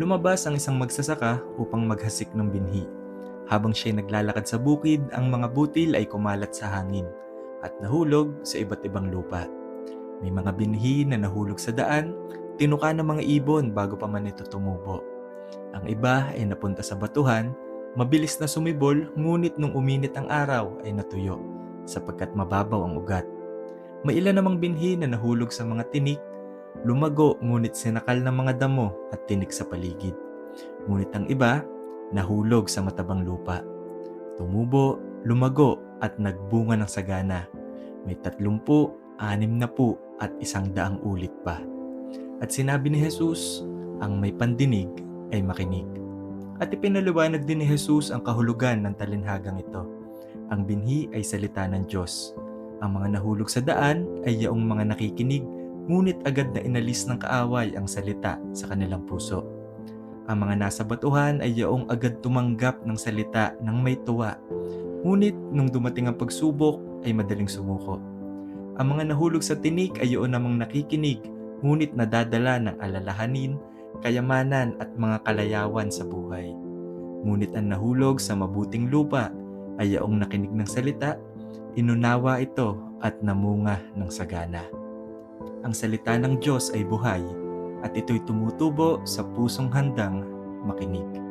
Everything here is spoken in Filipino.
Lumabas ang isang magsasaka upang maghasik ng binhi. Habang siya'y naglalakad sa bukid, ang mga butil ay kumalat sa hangin at nahulog sa iba't ibang lupa. May mga binhi na nahulog sa daan, tinuka ng mga ibon bago pa man ito tumubo. Ang iba ay napunta sa batuhan, mabilis na sumibol ngunit nung uminit ang araw ay natuyo sapagkat mababaw ang ugat. May ilan namang binhi na nahulog sa mga tinik, lumago ngunit sinakal ng mga damo at tinik sa paligid. Ngunit ang iba, nahulog sa matabang lupa. Tumubo, lumago at nagbunga ng sagana. May tatlumpu, anim na po at isang daang ulit pa. At sinabi ni Jesus, ang may pandinig ay makinig. At ipinaliwanag din ni Jesus ang kahulugan ng talinhagang ito. Ang binhi ay salita ng Diyos. Ang mga nahulog sa daan ay yaong mga nakikinig, ngunit agad na inalis ng kaaway ang salita sa kanilang puso. Ang mga nasa batuhan ay yaong agad tumanggap ng salita ng may tuwa. Ngunit nung dumating ang pagsubok ay madaling sumuko. Ang mga nahulog sa tinik ay yaon namang nakikinig, ngunit nadadala ng alalahanin, kayamanan at mga kalayawan sa buhay. Ngunit ang nahulog sa mabuting lupa ay yaong nakinig ng salita, inunawa ito at namunga ng sagana. Ang salita ng Diyos ay buhay at ito'y tumutubo sa pusong handang makinig.